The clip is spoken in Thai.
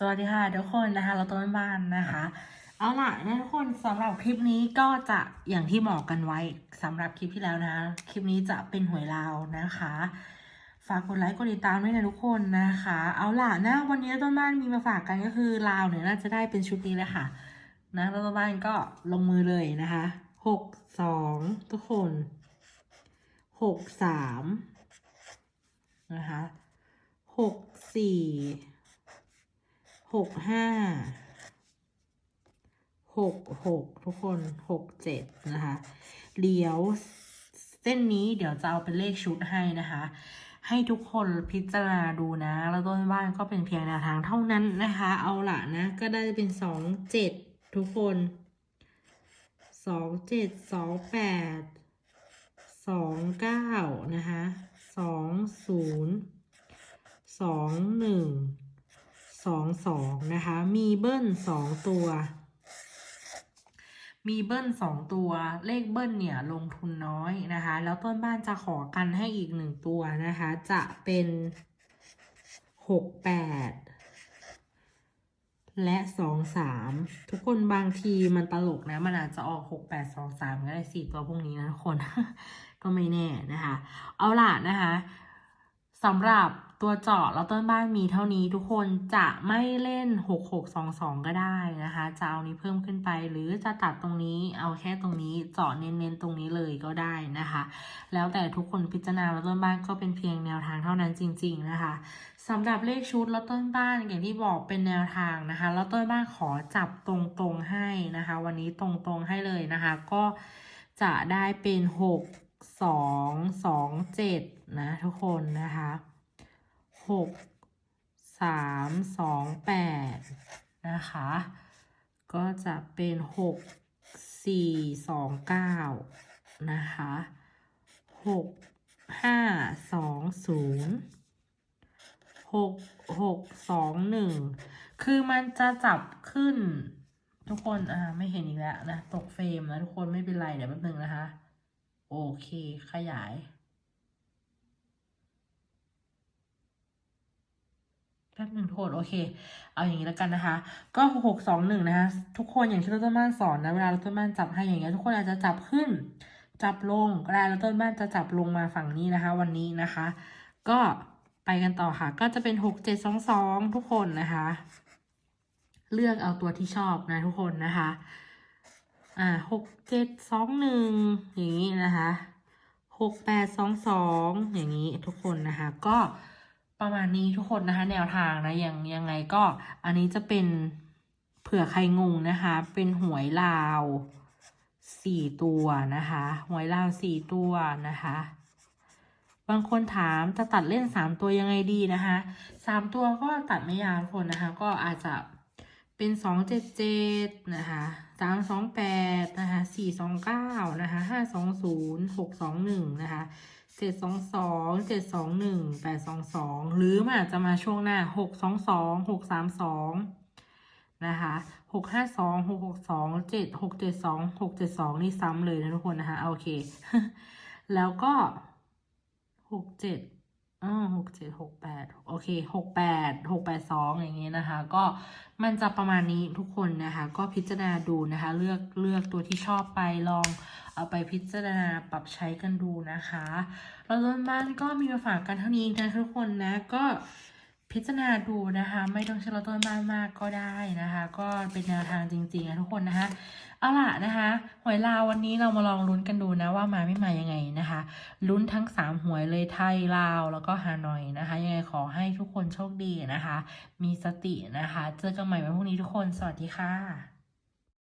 สวัสดีค่ะทุกคนนะคะ เราต้นบ้านนะคะ เอาล่ะนะทุกคนสำหรับคลิปนี้ก็จะอย่างที่บอกกันไว้สำหรับคลิปที่แล้วนะ คลิปนี้จะเป็นหวยลาวนะคะ ฝากกดไลค์กดติดตามด้วยนะทุกคนนะคะ เอาล่ะนะวันนี้ต้นบ้านมีมาฝากกันก็คือลาวเนี่ยน่าจะได้เป็นชุดนี้เลยค่ะนะแล้วต้นบ้านก็ลงมือเลยนะคะหกสองทุกคนหกสามนะคะหกสี่ หกห้าหกหกทุกคนหกเจ็ดนะคะเดี๋ยวเส้นนี้เดี๋ยวจะเอาเป็นเลขชุดให้นะคะ ให้ทุกคนพิจารณาดูนะ แล้วต้นบ้านก็เป็นเพียงแนวทางเท่านั้นนะคะ เอาละนะ ก็ได้เป็นสองเจ็ดทุกคนสองเจ็ดสองแปดสองเก้านะคะสองศูนย์สองหนึ่ง สองสองนะคะ มีเบิ้ลสองตัว มีเบิ้ลสองตัว เลขเบิ้ลเนี่ยลงทุนน้อยนะคะ แล้วต้นบ้านจะขอกันให้อีกหนึ่งตัวนะคะ จะเป็นหกแปดและสองสามทุกคนบางทีมันตลกนะ มันอาจจะออกหกแปดสองสามก็ได้สี่ตัวพวกนี้นะทุกคน ก็ไม่แน่นะคะ เอาล่ะนะคะสำหรับ ตัวเจาะแล้วต้นบ้านมีเท่านี้ทุกคนจะไม่เล่นหกหกสองสองก็ได้นะคะ จะเอานี้เพิ่มขึ้นไป หรือจะตัดตรงนี้เอาแค่ตรงนี้เจาะเน้นๆตรงนี้เลยก็ได้นะคะ แล้วแต่ทุกคนพิจารณาแล้วต้นบ้านก็เป็นเพียงแนวทางเท่านั้นจริง ๆนะคะสำหรับเลขชุดแล้วต้นบ้านอย่างที่บอกเป็นแนวทางนะคะแล้วต้นบ้านขอจับตรงๆให้นะคะ วันนี้ตรงๆให้เลยนะคะ ก็จะได้เป็นหกสองสองเจ็ดนะทุกคนนะคะ หกสามสองแปดนะคะ ก็จะเป็นหกสี่สองเก้านะคะหกห้าสองศูนย์หกหกสองหนึ่งคือมันจะจับขึ้น ทุกคนอ่าไม่เห็นอีกแล้วนะ ตกเฟรมนะทุกคนไม่เป็นไรเดี๋ยวแป๊บนึงนะคะ โอเคขยาย แป๊บหนึ่งโทษโอเค เอาอย่างนี้แล้วกันนะคะ ก็หกสองหนึ่งนะคะ ทุกคนอย่างที่เราต้นบ้านสอนนะเวลาเราต้นบ้านจับให้อย่างเงี้ยทุกคนอาจจะจับขึ้น จับลงก็ได้แล้วต้นบ้านจะจับลงมาฝั่งนี้นะคะ วันนี้นะคะ ก็ไปกันต่อค่ะ ก็จะเป็นหกเจ็ดสองสองทุกคนนะคะ เลือกเอาตัวที่ชอบนะทุกคนนะคะ อ่าหกเจ็ดสองหนึ่งอย่างนี้นะคะหกแปดสองสองอย่างนี้ทุกคนนะคะ ก็ ประมาณนี้ทุกคนนะคะ แนวทางนะยังยังไงก็ อันนี้จะเป็นเผื่อใครงงนะคะ เป็นหวยลาวสี่ตัวนะคะ หวยลาวสี่ตัวนะคะบางคนถามจะตัดเล่นสามตัวยังไงดีนะคะสามตัวก็ตัดไม่ยากทุกคนนะคะ ก็อาจจะเป็นสองเจ็ดเจ็ดนะคะสามสองแปดนะคะสี่สองเก้านะคะห้าสองศูนย์หกสองหนึ่งนะคะ เจ็ดสองสองเจ็ดสองหนึ่งแปดสองสองหรือมันอาจจะมาช่วงหน้าหกสองสองหกสามสองนะคะหกห้าสองหกหกสองเจ็ดหกเจ็ดสองหกเจ็ดสองนี่ซ้ำเลยนะทุกคนนะคะโอเค แล้วก็หกเจ็ด อ่าหกเจ็ดหกแปดโอเคหกแปดหกแปดสองอย่างเงี้ยนะคะ ก็มันจะประมาณนี้ทุกคนนะคะ ก็พิจารณาดูนะคะ เลือกเลือกตัวที่ชอบไปลองเอาไปพิจารณาปรับใช้กันดูนะคะแล้วต้นบ้านก็มีมาฝากกันเท่านี้นะทุกคนนะก็ พิจารณาดูนะคะ ไม่ต้องใช้รถต้นมากมากก็ได้นะคะ ก็เป็นแนวทางจริงๆนะทุกคนนะคะเอาล่ะนะคะหวยลาววันนี้เรามาลองลุ้นกันดูนะว่ามาไม่มายังไงนะคะลุ้นทั้งสามหวยเลยไทยลาวแล้วก็ฮานอยนะคะ ยังไงขอให้ทุกคนโชคดีนะคะ มีสตินะคะ เจอกันใหม่วันพรุ่งนี้ทุกคนสวัสดีค่ะ